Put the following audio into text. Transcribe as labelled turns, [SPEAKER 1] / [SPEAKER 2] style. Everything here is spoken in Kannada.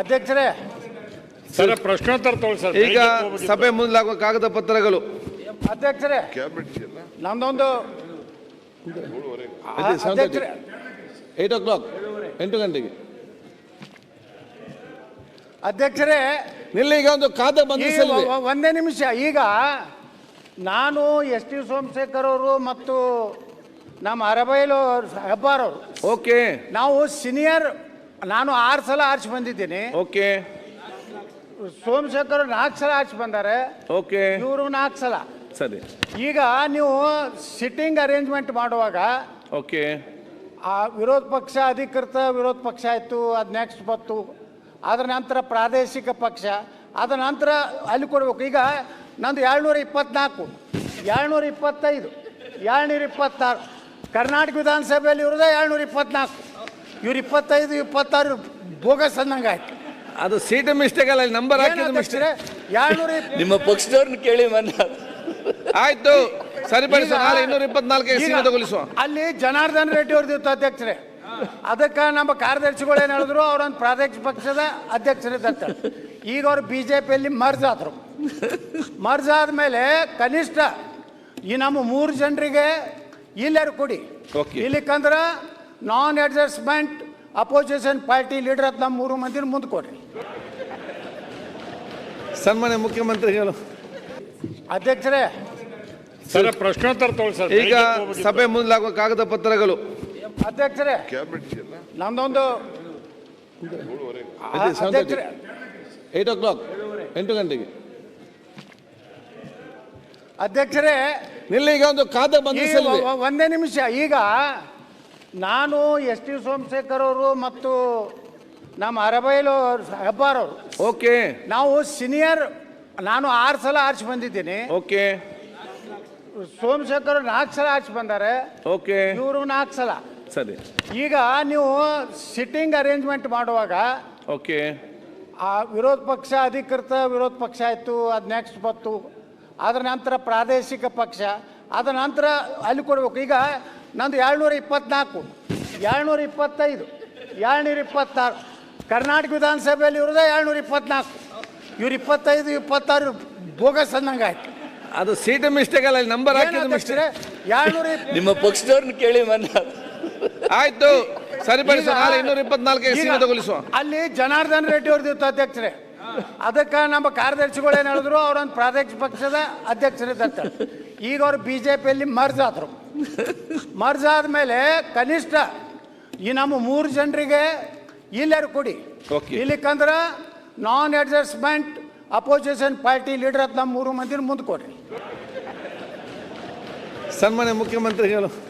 [SPEAKER 1] ಅಧ್ಯಕ್ಷರೇ
[SPEAKER 2] ಸರ್ ಪ್ರಶ್ನೋತ್ತರ ತಗೊಳ್ಳಿ ಸರ್.
[SPEAKER 3] ಈಗ ಸಭೆ ಮುಂದಾಗುವ ಕಾಗದ ಪತ್ರಗಳು.
[SPEAKER 1] ಅಧ್ಯಕ್ಷರೇ ನಮ್ದೊಂದು? ಅಧ್ಯಕ್ಷರೇ
[SPEAKER 3] ಏಟ್ ಓ ಕ್ಲಾಕ್ ಎಂಟು ಗಂಟೆಗೆ.
[SPEAKER 1] ಅಧ್ಯಕ್ಷರೇ
[SPEAKER 3] ನಿಲ್ಲ ಈಗ ಒಂದು ಕಾದ
[SPEAKER 1] ಬಂದಿಸಲು
[SPEAKER 3] ಬಂಧಿಸಲಿದೆ
[SPEAKER 1] ಒಂದೇ ನಿಮಿಷ. ಈಗ ನಾನು ಎಸ್ ಟಿ ಸೋಮಶೇಖರ್ ಅವರು ಮತ್ತು ನಮ್ಮ ಅರಬೈಲು ಹೆಬ್ಬಾರ್ ಅವರು.
[SPEAKER 3] ಓಕೆ
[SPEAKER 1] ನಾವು ಸೀನಿಯರ್ ನಾನು ಆರು ಸಲ ಆರ್ಚ್ ಬಂದಿದ್ದೀನಿ.
[SPEAKER 3] ಓಕೆ
[SPEAKER 1] ಸೋಮಶೇಖರ್ ನಾಲ್ಕು ಸಲ ಆರ್ಚ್ ಬಂದಾರೆ.
[SPEAKER 3] ಓಕೆ
[SPEAKER 1] ಇವರು ನಾಲ್ಕು ಸಲ.
[SPEAKER 3] ಸರಿ.
[SPEAKER 1] ಈಗ ನೀವು ಸಿಟ್ಟಿಂಗ್ ಅರೇಂಜ್ಮೆಂಟ್ ಮಾಡುವಾಗ
[SPEAKER 3] ಓಕೆ
[SPEAKER 1] ಆ ವಿರೋಧ ಪಕ್ಷ ಅಧಿಕೃತ ವಿರೋಧ ಪಕ್ಷ ಆಯಿತು ಅದು ನೆಕ್ಸ್ಟ್ ಬತ್ತು ಅದರ ನಂತರ ಪ್ರಾದೇಶಿಕ ಪಕ್ಷ ಅದರ ನಂತರ ಅಲ್ಲಿ ಕೊಡಬೇಕು. ಈಗ ನಂದು ಏಳ್ನೂರ ಇಪ್ಪತ್ನಾಲ್ಕು ಏಳ್ನೂರ ಇಪ್ಪತ್ತೈದು ಏಳ್ನೂರ ಇಪ್ಪತ್ತಾರು. ಕರ್ನಾಟಕ ವಿಧಾನಸಭೆಯಲ್ಲಿ ಇರೋದೇ ಏಳ್ನೂರ ಇಪ್ಪತ್ನಾಲ್ಕು. ಇವ್ರು ಇಪ್ಪತ್ತೈದು ಇಪ್ಪತ್ತಾರು ಬೋಗಸ್ ಅನ್ನಂಗೆ ಆಯ್ತು.
[SPEAKER 3] ಅದು ಸೀಟ್ ಮಿಸ್ಟೇಕ್ ಅಲ್ಲ ನಂಬರ್ ಹಾಕಿದ ಮಿಸ್ಟೇಕ್
[SPEAKER 1] ಏಳ್ನೂರ
[SPEAKER 4] ನಿಮ್ಮ ಪಕ್ಷದವ್ರನ್ನ ಕೇಳಿ ಮನ್ನ
[SPEAKER 3] ಆಯ್ತು ನಾಳೆ ಇನ್ನೂರ ಇಪ್ಪತ್ನಾಲ್ಕು
[SPEAKER 1] ಅಲ್ಲಿ ಜನಾರ್ದನ್ ರೆಡ್ಡಿ ಅವ್ರದ್ದು ಇತ್ತು ಅಧ್ಯಕ್ಷರೇ. ಅದಕ್ಕೆ ನಮ್ಮ ಕಾರ್ಯದರ್ಶಿಗಳು ಏನು ಹೇಳಿದ್ರು ಅವ್ರೊಂದು ಪ್ರಾದೇಶಿಕ ಪಕ್ಷದ ಅಧ್ಯಕ್ಷರಿದ್ದಂತ ಈಗ ಅವ್ರು ಬಿ ಜೆ ಪಿಯಲ್ಲಿ ಮರ್ಜ್ ಆದರು. ಮರ್ಜ್ ಆದಮೇಲೆ ಕನಿಷ್ಠ ಈ ನಮ್ಮ ಮೂರು ಜನರಿಗೆ ಇಲ್ಲಾರು ಕೊಡಿ.
[SPEAKER 3] Okay.
[SPEAKER 1] Non adjustment opposition party leader ಅಂತ ನಮ್ಮ ಮೂರು ಮಂದಿನ ಮುಂದೆ ಕೊಡ್ರಿ.
[SPEAKER 3] ಸನ್ಮಾನ್ಯ ಮುಖ್ಯಮಂತ್ರಿಗಳು
[SPEAKER 1] ಅಧ್ಯಕ್ಷರೇ
[SPEAKER 2] ಸರ್ ಪ್ರಶ್ನೋತ್ತರ ತಗೊಳ್ಳಿ ಸರ್.
[SPEAKER 3] ಈಗ ಸಭೆ ಮುಂದಾಗುವ ಕಾಗದ ಪತ್ರಗಳು.
[SPEAKER 1] ಅಧ್ಯಕ್ಷರೇ
[SPEAKER 3] thirty?
[SPEAKER 1] ಅಧ್ಯಕ್ಷರೇ
[SPEAKER 3] ಏಟ್ ಓ ಕ್ಲಾಕ್ ಎಂಟು ಗಂಟೆಗೆ.
[SPEAKER 1] ಅಧ್ಯಕ್ಷರೇ
[SPEAKER 3] ನಿಲ್ಲಿ ಈಗ ಒಂದು ಕಾದ
[SPEAKER 1] ಬಂದ ಒಂದೇ ನಿಮಿಷ ಈಗ ನಾನು ಎಸ್ ಟಿ ಸೋಮಶೇಖರ್ ಅವರು ಮತ್ತು ನಮ್ಮ ಅರಬೈಲು ಹೆಬ್ಬಾರ್ ಅವರು
[SPEAKER 3] ಓಕೆ.
[SPEAKER 1] ನಾವು ಸೀನಿಯರ್ ನಾನು ಆರು ಸಲ ಆರ್ಚ್ ಬಂದಿದ್ದೀನಿ.
[SPEAKER 3] ಓಕೆ.
[SPEAKER 1] ಸೋಮಶೇಖರ್ ನಾಲ್ಕು ಸಲ ಆರ್ಚ್ ಬಂದಾರೆ.
[SPEAKER 3] ಓಕೆ.
[SPEAKER 1] ಇವರು ನಾಲ್ಕು ಸಲ.
[SPEAKER 3] ಸರಿ.
[SPEAKER 1] ಈಗ ನೀವು ಸಿಟ್ಟಿಂಗ್ ಅರೇಂಜ್ಮೆಂಟ್ ಮಾಡುವಾಗ
[SPEAKER 3] ಓಕೆ.
[SPEAKER 1] ಆ ವಿರೋಧ ಪಕ್ಷ ಅಧಿಕೃತ ವಿರೋಧ ಪಕ್ಷ ಆಯಿತು ಅದು ನೆಕ್ಸ್ಟ್ ಬತ್ತು ಅದರ ನಂತರ ಪ್ರಾದೇಶಿಕ ಪಕ್ಷ ಅದರ ನಂತರ ಅಲ್ಲಿ ಕೊಡಬೇಕು. ಈಗ ನಂದು ಏಳ್ನೂರ ಇಪ್ಪತ್ನಾಲ್ಕು ಏಳ್ನೂರ ಇಪ್ಪತ್ತೈದು ಏಳ್ನೂರ ಇಪ್ಪತ್ತಾರು. ಕರ್ನಾಟಕ ವಿಧಾನಸಭೆಯಲ್ಲಿ ಇರೋದೇ ಏಳ್ನೂರ ಇಪ್ಪತ್ನಾಲ್ಕು. ಇವ್ರು ಇಪ್ಪತ್ತೈದು ಇಪ್ಪತ್ತಾರು ಬೋಗಸ್ ಅಂದಂಗೆ ಆಯ್ತು.
[SPEAKER 3] ಅದು ಸೀಟ್ ಮಿಸ್ಟೇಕ್ ಅಲ್ಲ ನಂಬರ್ ಹಾಕಿದ ಮಿಸ್ಟೇಕ್.
[SPEAKER 1] ಏಳ್ನೂರ
[SPEAKER 4] ನಿಮ್ಮ ಪಕ್ಷದವ್ರನ್ನ ಕೇಳಿ ಮನ್ನ
[SPEAKER 3] ಆಯ್ತು ನಾಳೆ ಇನ್ನೂರ
[SPEAKER 1] ಈಗ
[SPEAKER 3] ಸೀಮಿತಗೊಳಿಸುವ
[SPEAKER 1] ಅಲ್ಲಿ ಜನಾರ್ದನ್ ರೆಡ್ಡಿ ಅವ್ರದ್ದು ಇತ್ತು ಅಧ್ಯಕ್ಷರೇ. ಅದಕ್ಕೆ ನಮ್ಮ ಕಾರ್ಯದರ್ಶಿಗಳು ಏನು ಹೇಳಿದ್ರು ಅವ್ರೊಂದು ಪ್ರಾದೇಶಿಕ ಪಕ್ಷದ ಅಧ್ಯಕ್ಷರಿದ್ದಂತ ಈಗ ಅವ್ರು ಬಿ ಜೆ ಪಿಯಲ್ಲಿ ಮರ್ಜ್ ಆದರು. ಮರ್ಜ್ ಆದಮೇಲೆ ಕನಿಷ್ಠ ಈ ನಮ್ಮ ಮೂರು ಜನರಿಗೆ ಇಲ್ಲರು ಕೊಡಿ.
[SPEAKER 3] Okay.
[SPEAKER 1] ಇಲ್ಲಿಕಂದ್ರೆ non adjustment opposition party leader ಅಂತ ನಮ್ಮ ಮೂರು ಮಂದಿನ ಮುಂದೆ ಕೊಡ್ರಿ.
[SPEAKER 3] ಸನ್ಮಾನ್ಯ ಮುಖ್ಯಮಂತ್ರಿಗಳು.